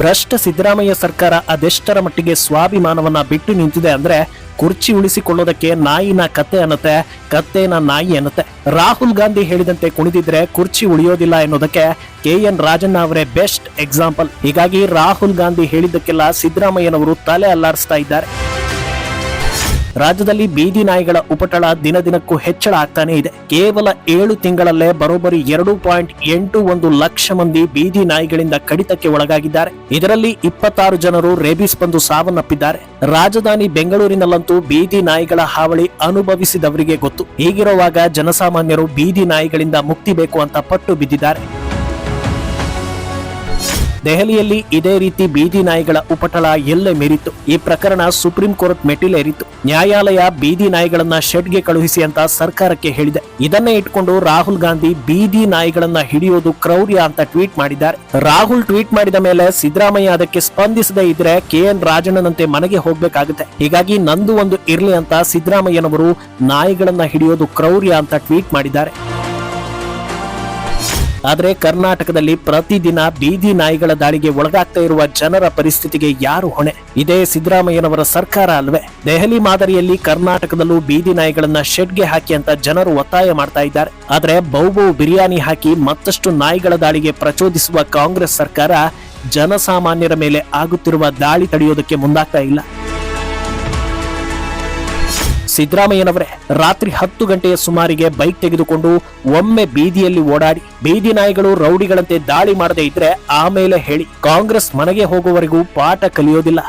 ಭ್ರಷ್ಟ ಸಿದ್ದರಾಮಯ್ಯ ಸರ್ಕಾರ ಅದೆಷ್ಟರ ಮಟ್ಟಿಗೆ ಸ್ವಾಭಿಮಾನವನ್ನ ಬಿಟ್ಟು ನಿಂತಿದೆ ಅಂದ್ರೆ ಕುರ್ಚಿ ಉಳಿಸಿಕೊಳ್ಳೋದಕ್ಕೆ ನಾಯಿನ ಕತ್ತೆ ಅನ್ನತ್ತೆ, ಕತ್ತೆನ ನಾಯಿ ಅನ್ನತ್ತೆ. ರಾಹುಲ್ ಗಾಂಧಿ ಹೇಳಿದಂತೆ ಕುಣಿದಿದ್ರೆ ಕುರ್ಚಿ ಉಳಿಯೋದಿಲ್ಲ ಎನ್ನುವುದಕ್ಕೆ ಕೆ ಎನ್ ರಾಜಣ್ಣ ಅವರೇ ಬೆಸ್ಟ್ ಎಕ್ಸಾಂಪಲ್. ಹೀಗಾಗಿ ರಾಹುಲ್ ಗಾಂಧಿ ಹೇಳಿದ್ದಕ್ಕೆಲ್ಲ ಸಿದ್ದರಾಮಯ್ಯನವರು ತಲೆ ಅಲ್ಲಾಡಿಸ್ತಾ ಇದ್ದಾರೆ. ರಾಜ್ಯದಲ್ಲಿ ಬೀದಿ ನಾಯಿಗಳ ಉಪಟಳ ದಿನ ದಿನಕ್ಕೂ ಹೆಚ್ಚಳ ಆಗ್ತಾನೆ ಇದೆ. ಕೇವಲ ಏಳು ತಿಂಗಳಲ್ಲೇ ಬರೋಬ್ಬರಿ ಎರಡು ಪಾಯಿಂಟ್ ಎಂಟು ಒಂದು ಲಕ್ಷ ಮಂದಿ ಬೀದಿ ನಾಯಿಗಳಿಂದ ಕಡಿತಕ್ಕೆ ಒಳಗಾಗಿದ್ದಾರೆ. ಇದರಲ್ಲಿ ಇಪ್ಪತ್ತಾರು ಜನರು ರೇಬಿಸ್ ಬಂದು ಸಾವನ್ನಪ್ಪಿದ್ದಾರೆ. ರಾಜಧಾನಿ ಬೆಂಗಳೂರಿನಲ್ಲಂತೂ ಬೀದಿ ನಾಯಿಗಳ ಹಾವಳಿ ಅನುಭವಿಸಿದವರಿಗೆ ಗೊತ್ತು. ಹೀಗಿರುವಾಗ ಜನಸಾಮಾನ್ಯರು ಬೀದಿ ನಾಯಿಗಳಿಂದ ಮುಕ್ತಿ ಬೇಕು ಅಂತ ಪಟ್ಟು ಬಿದ್ದಿದ್ದಾರೆ. ದೆಹಲಿಯಲ್ಲಿ ಇದೇ ರೀತಿ ಬೀದಿ ನಾಯಿಗಳ ಉಪಟಳ ಎಲ್ಲೆ ಮೀರಿತ್ತು. ಈ ಪ್ರಕರಣ ಸುಪ್ರೀಂ ಕೋರ್ಟ್ ಮೆಟ್ಟಿಲೇರಿತ್ತು. ನ್ಯಾಯಾಲಯ ಬೀದಿ ನಾಯಿಗಳನ್ನ ಶೆಡ್ಗೆ ಕಳುಹಿಸಿ ಅಂತ ಸರ್ಕಾರಕ್ಕೆ ಹೇಳಿದೆ. ಇದನ್ನೇ ಇಟ್ಕೊಂಡು ರಾಹುಲ್ ಗಾಂಧಿ ಬೀದಿ ನಾಯಿಗಳನ್ನ ಹಿಡಿಯೋದು ಕ್ರೌರ್ಯ ಅಂತ ಟ್ವೀಟ್ ಮಾಡಿದ್ದಾರೆ. ರಾಹುಲ್ ಟ್ವೀಟ್ ಮಾಡಿದ ಮೇಲೆ ಸಿದ್ದರಾಮಯ್ಯ ಅದಕ್ಕೆ ಸ್ಪಂದಿಸದೇ ಇದ್ರೆ ಕೆ ಎನ್ ರಾಜಣ್ಣನಂತೆ ಮನೆಗೆ ಹೋಗ್ಬೇಕಾಗುತ್ತೆ. ಹೀಗಾಗಿ ನಂದು ಒಂದು ಇರ್ಲಿ ಅಂತ ಸಿದ್ದರಾಮಯ್ಯನವರು ನಾಯಿಗಳನ್ನ ಹಿಡಿಯೋದು ಕ್ರೌರ್ಯ ಅಂತ ಟ್ವೀಟ್ ಮಾಡಿದ್ದಾರೆ. ಆದರೆ ಕರ್ನಾಟಕದಲ್ಲಿ ಪ್ರತಿದಿನ ಬೀದಿ ನಾಯಿಗಳ ದಾಳಿಗೆ ಒಳಗಾಗ್ತಾ ಇರುವ ಜನರ ಪರಿಸ್ಥಿತಿಗೆ ಯಾರು ಹೊಣೆ? ಇದೇ ಸಿದ್ದರಾಮಯ್ಯನವರ ಸರ್ಕಾರ ಅಲ್ವೇ? ದೆಹಲಿ ಮಾದರಿಯಲ್ಲಿ ಕರ್ನಾಟಕದಲ್ಲೂ ಬೀದಿ ನಾಯಿಗಳನ್ನ ಶೆಡ್ಗೆ ಹಾಕಿ ಅಂತ ಜನರು ಒತ್ತಾಯ ಮಾಡ್ತಾ ಇದ್ದಾರೆ. ಆದರೆ ಬಹುಬಹು ಬಿರಿಯಾನಿ ಹಾಕಿ ಮತ್ತಷ್ಟು ನಾಯಿಗಳ ದಾಳಿಗೆ ಪ್ರಚೋದಿಸುವ ಕಾಂಗ್ರೆಸ್ ಸರ್ಕಾರ ಜನಸಾಮಾನ್ಯರ ಮೇಲೆ ಆಗುತ್ತಿರುವ ದಾಳಿ ತಡೆಯೋದಕ್ಕೆ ಮುಂದಾಗ್ತಾ ಇಲ್ಲ. ಸಿದ್ದರಾಮಯ್ಯನವರೇ, ರಾತ್ರಿ ಹತ್ತು ಗಂಟೆಯ ಸುಮಾರಿಗೆ ಬೈಕ್ ತೆಗೆದುಕೊಂಡು ಒಮ್ಮೆ ಬೀದಿಯಲ್ಲಿ ಓಡಾಡಿ, ಬೀದಿ ನಾಯಿಗಳು ರೌಡಿಗಳಂತೆ ದಾಳಿ ಮಾಡದೇ ಇದ್ರೆ ಆಮೇಲೆ ಹೇಳಿ, ಕಾಂಗ್ರೆಸ್ ಮನೆಗೆ ಹೋಗುವವರೆಗೂ ಪಾಠ ಕಲಿಯೋದಿಲ್ಲ.